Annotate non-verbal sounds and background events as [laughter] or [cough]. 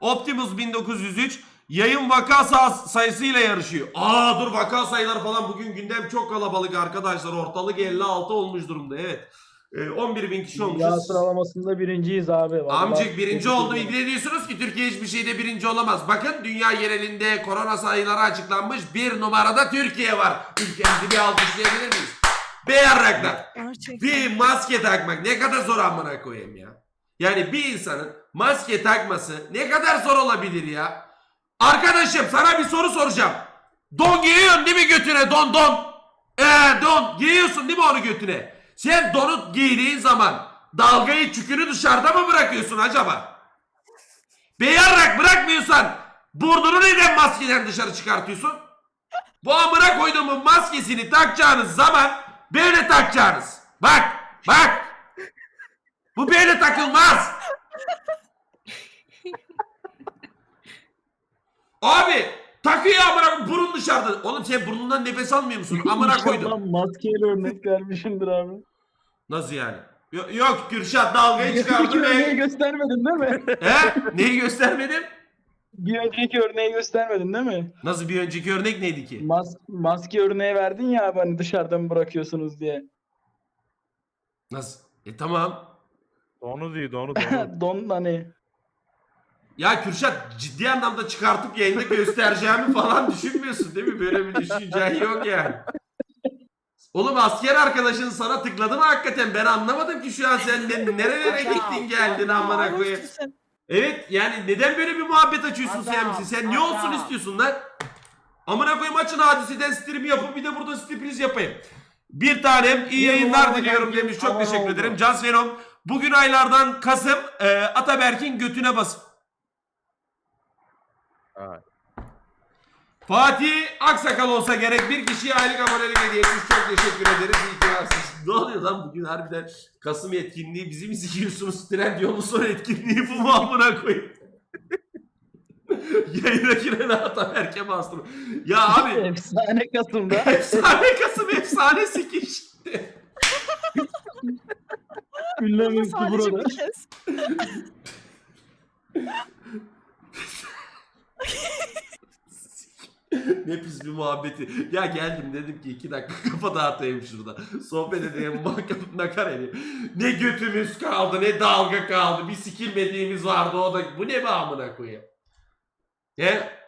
Optimus 1903 yayın vaka sa- sayısıyla yarışıyor. Aa dur vaka sayıları falan bugün gündem çok kalabalık arkadaşlar. Ortalık 56 olmuş durumda evet. Ee, 11 bin kişi Dünya olmuşuz. sıralamasında birinciyiz abi. Vallahi Amcık birinci oldu. ederim. İddia ediyorsunuz ki Türkiye hiçbir şeyde birinci olamaz. Bakın dünya genelinde korona sayıları açıklanmış. Bir numarada Türkiye var. Ülkemizi bir alkışlayabilir miyiz? Beyarraklar. Gerçekten. Bir maske takmak ne kadar zor amına koyayım ya. Yani bir insanın maske takması ne kadar zor olabilir ya. Arkadaşım sana bir soru soracağım. Don giyiyorsun değil mi götüne don don? Ee don giyiyorsun değil mi onu götüne? Sen donu giydiğin zaman dalgayı çükünü dışarıda mı bırakıyorsun acaba? Beyarrak bırakmıyorsan burnunu neden maskeden dışarı çıkartıyorsun? Bu amına koyduğumun maskesini takacağınız zaman böyle takacaksınız. Bak bak. Bu böyle takılmaz. Abi takıyor amına burun dışarıda. Oğlum sen burnundan nefes almıyor musun? Amına koydum. İnşallah maskeyle örnek vermişimdir abi. Nasıl yani? Yok, yok Kürşat dalgayı Bir çıkardı [laughs] önceki örneği ve... göstermedin değil mi? He? Neyi göstermedim? Bir önceki örneği göstermedin değil mi? Nasıl bir önceki örnek neydi ki? Mas maske örneği verdin ya abi hani dışarıdan bırakıyorsunuz diye. Nasıl? E tamam. Onu değil onu onu. Don hani. Ya Kürşat ciddi anlamda çıkartıp yayında göstereceğimi falan düşünmüyorsun değil mi? Böyle bir düşüncen yok yani. Oğlum asker arkadaşın sana tıkladı mı hakikaten? Ben anlamadım ki şu an sen ne, nerelere gittin geldin amına koyayım. Evet yani neden böyle bir muhabbet açıyorsun sen bize? Sen ne olsun istiyorsun lan? Amına koyayım açın hadiseden stream yapıp bir de burada sürpriz yapayım. Bir tanem iyi yayınlar diliyorum demiş. Çok teşekkür ederim. Caz Venom. Bugün aylardan Kasım e, Ataberk'in götüne basın. Evet. Fatih Aksakal olsa gerek bir kişiye aylık abonelik hediye etmiş. Çok teşekkür ederiz. İyi ki varsınız. [laughs] Ne oluyor lan bugün harbiden Kasım etkinliği bizi mi sikiyorsunuz? Trend yolu son etkinliği bu mu amına koyayım? [laughs] Yayına girene Ataberk'e bastım. Ya abi Efsane Kasım'da. efsane Kasım efsane sikiş. Sadece burada. [laughs] ne pis bir muhabbeti. Ya geldim dedim ki iki dakika [laughs] kafa dağıtayım şurada. Sohbet edeyim [laughs] bakıp nakar edeyim. Ne götümüz kaldı ne dalga kaldı. Bir sikilmediğimiz vardı o da. Bu ne be amına koyayım. He?